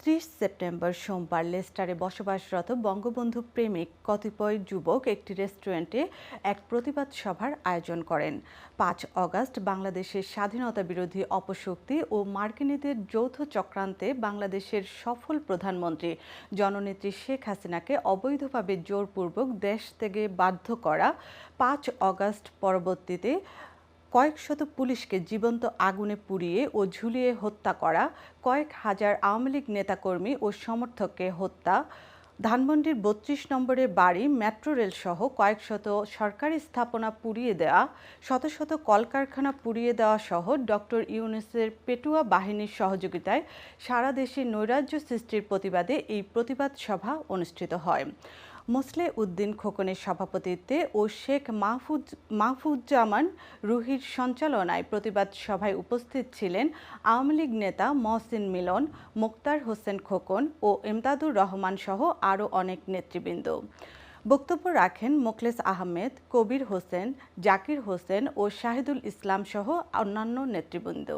ত্রিশ সেপ্টেম্বর সোমবার লেস্টারে বসবাসরত বঙ্গবন্ধু প্রেমিক কতিপয় যুবক একটি রেস্টুরেন্টে এক প্রতিবাদ সভার আয়োজন করেন। পাঁচ অগাস্ট বাংলাদেশের স্বাধীনতা বিরোধী অপশক্তি ও মার্কিনীদের যৌথ চক্রান্তে বাংলাদেশের সফল প্রধানমন্ত্রী জননেত্রী শেখ হাসিনাকে অবৈধভাবে জোরপূর্বক দেশ থেকে বাধ্য করা পাঁচ অগাস্ট পরবর্তীতে কয়েক শত পুলিশকে জীবন্ত আগুনে পুড়িয়ে ও ঝুলিয়ে হত্যা করা, কয়েক হাজার আওয়ামী লীগ নেতাকর্মী ও সমর্থককে হত্যা, ধানমন্ডির বত্রিশ নম্বরের বাড়ি, মেট্রো রেল সহ কয়েক শত সরকারি স্থাপনা পুড়িয়ে দেওয়া শত শত কলকারখানা পুড়িয়ে দেওয়া সহ ডক্টর ইউনুসের পেটুয়া বাহিনীর সহযোগিতায় সারা দেশে নৈরাজ্য সৃষ্টির প্রতিবাদে এই প্রতিবাদ সভা অনুষ্ঠিত হয়। মোসলে উদ্দিন খোকনের সভাপতিত্বে ও শেখ মাহফুজ, মাহফুজ্জামান রুহির সঞ্চালনায় প্রতিবাদ সভায় উপস্থিত ছিলেন আওয়ামী লীগ নেতা মহসিন মিলন, মোক্তার হোসেন খোকন ও এমদাদুর রহমান সহ আরও অনেক নেতৃবৃন্দ। বক্তব্য রাখেন মোখলেস আহমেদ, কবির হোসেন, জাকির হোসেন ও শাহিদুল ইসলাম সহ অন্যান্য নেতৃবৃন্দ।